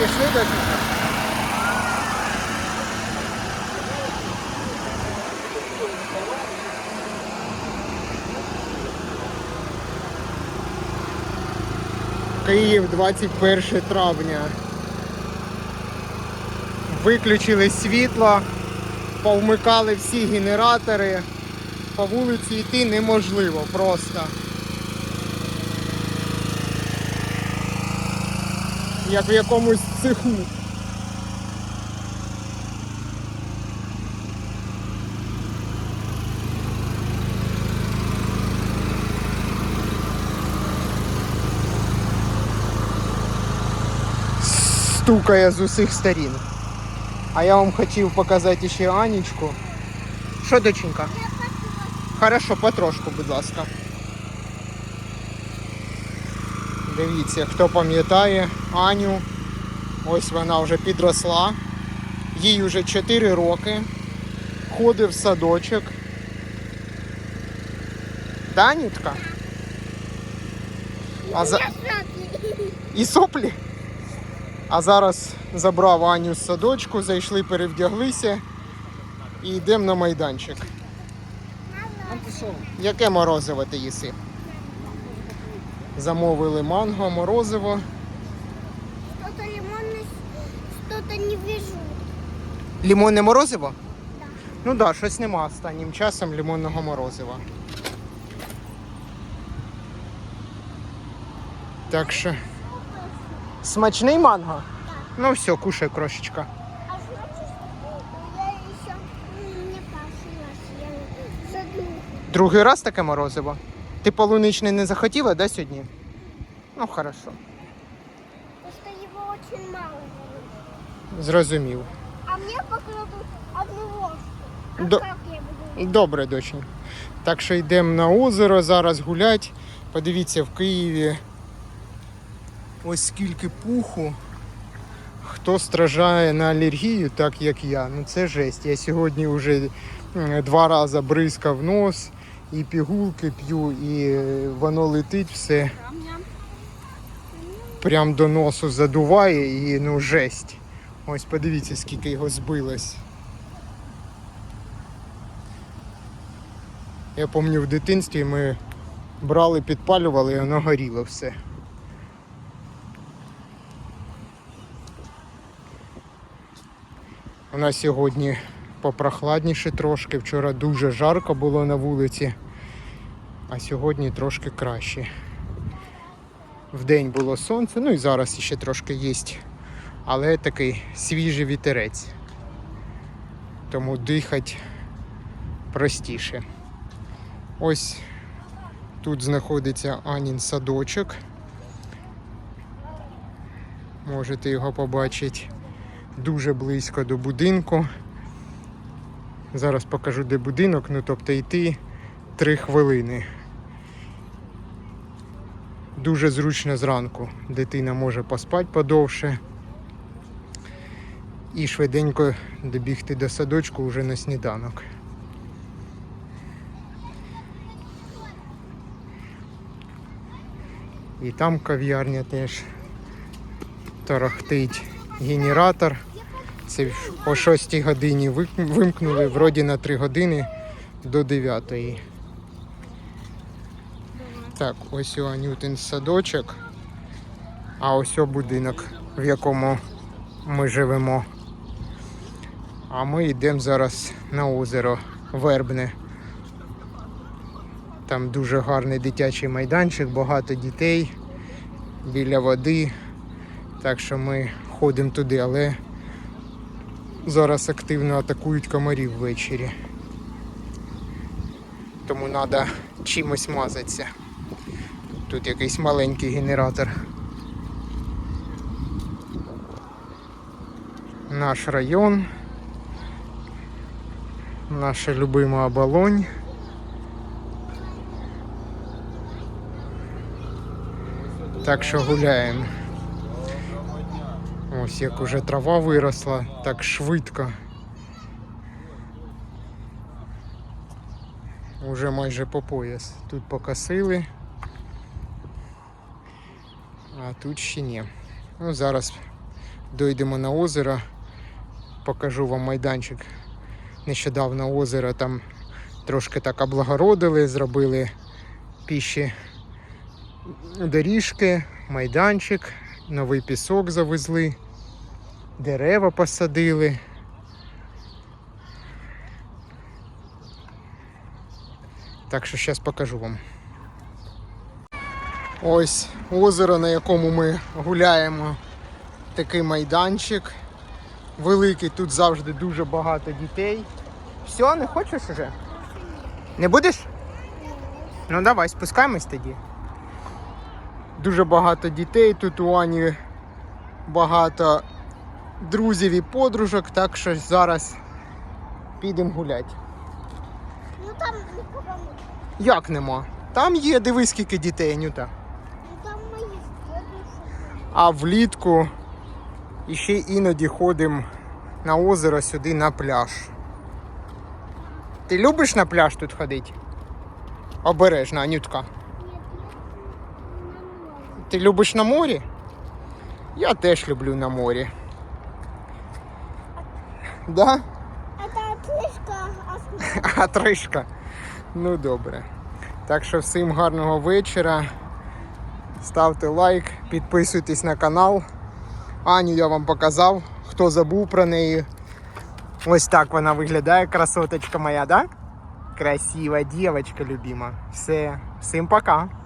Пішли до Київ 21 травня. Виключили світло, повмикали всі генератори. По вулиці йти неможливо просто. Як в якомусь цеху. Стукає з усіх сторін. А я вам хотів показати ще Анічку. Що, доченька? Хорошо, потрошку, будь ласка. Дивіться, хто пам'ятає Аню. Ось вона вже підросла. Їй вже 4 роки. Ходить в садочок. Данітка? А за... І соплі? А зараз забрав Аню з садочку, зайшли, перевдяглися і йдемо на майданчик. Яке морозиво ти їси? Замовили манго, морозиво. Что-то лимонное, что-то не вижу. Лімонне морозиво? Да. Ну так, да, щось нема останнім часом лимонного морозива. Так що. Смачний манго? Ну все, кушай крошечка. А значит, я еще не пошла. Другий раз таке морозиво. Ти полуничний не захотіла, да, сьогодні? Ну, хорошо. Что его очень мало. Зрозумів. А мне покладут одну ложку. А До- как я буду? Добре, дочень. Так що йдемо на озеро зараз гулять. Подивіться, в Києві ось скільки пуху. Хто страждає на алергію, так як я. Ну це жесть. Я сьогодні вже два рази бризкав нос, і пігулки п'ю, і е, воно летить все. Прям до носу задуває і ну жесть. Ось подивіться, скільки його збилось. Я пам'ятаю в дитинстві ми брали, підпалювали і воно горіло все. У нас сьогодні попрохладніше трошки. Вчора дуже жарко було на вулиці, а сьогодні трошки краще. Вдень було сонце, ну і зараз ще трошки є. Але такий свіжий вітерець. Тому дихати простіше. Ось тут знаходиться Анін садочок. Можете його побачити дуже близько до будинку. Зараз покажу, де будинок, ну тобто йти 3 хвилини. Дуже зручно зранку. Дитина може поспати подовше. І швиденько добігти до садочку вже на сніданок. І там кав'ярня теж тарахтить генератор. Це о 6 годині вимкнули, вроді на 3 години до 9. Так, ось у Анютин садочок, а ось о будинок, в якому ми живемо. А ми йдемо зараз на озеро Вербне. Там дуже гарний дитячий майданчик, багато дітей біля води. Так що ми ходимо туди, але зараз активно атакують комарів ввечері. Тому треба чимось мазатися. Тут якийсь маленький генератор. Наш район. Наша любима оболонь. Так що гуляємо. Ось як уже трава виросла, так швидко. Уже майже по пояс. Тут покосили. А тут ще ні. Ну, зараз дойдемо на озеро, покажу вам майданчик. Нещодавно озеро там трошки так облагородили, зробили піші доріжки, майданчик, новий пісок завезли, дерева посадили. Так що зараз покажу вам. Ось озеро, на якому ми гуляємо. Такий майданчик. Великий, тут завжди дуже багато дітей. Все, не хочеш уже? Не будеш? Ну давай, спускаємось тоді. Дуже багато дітей. Тут у Ані багато друзів і подружок, так що зараз підемо гуляти. Ну там нікого немає. Як нема? Там є, дивись, скільки дітей, Нюта. Ну там мої. А влітку іще іноді ходимо на озеро сюди на пляж. Ти любиш на пляж тут ходити? Обережно, Анютка. Ти любиш на морі? Я теж люблю на морі. Да? А А тришка. Ну добре. Так що всім гарного вечора. Ставте лайк, підписуйтесь на канал. Аню я вам показав, хто забув про неї. Ось так вона виглядає, красоточка моя, да? Красива дівчинка любима. Все, всім пока.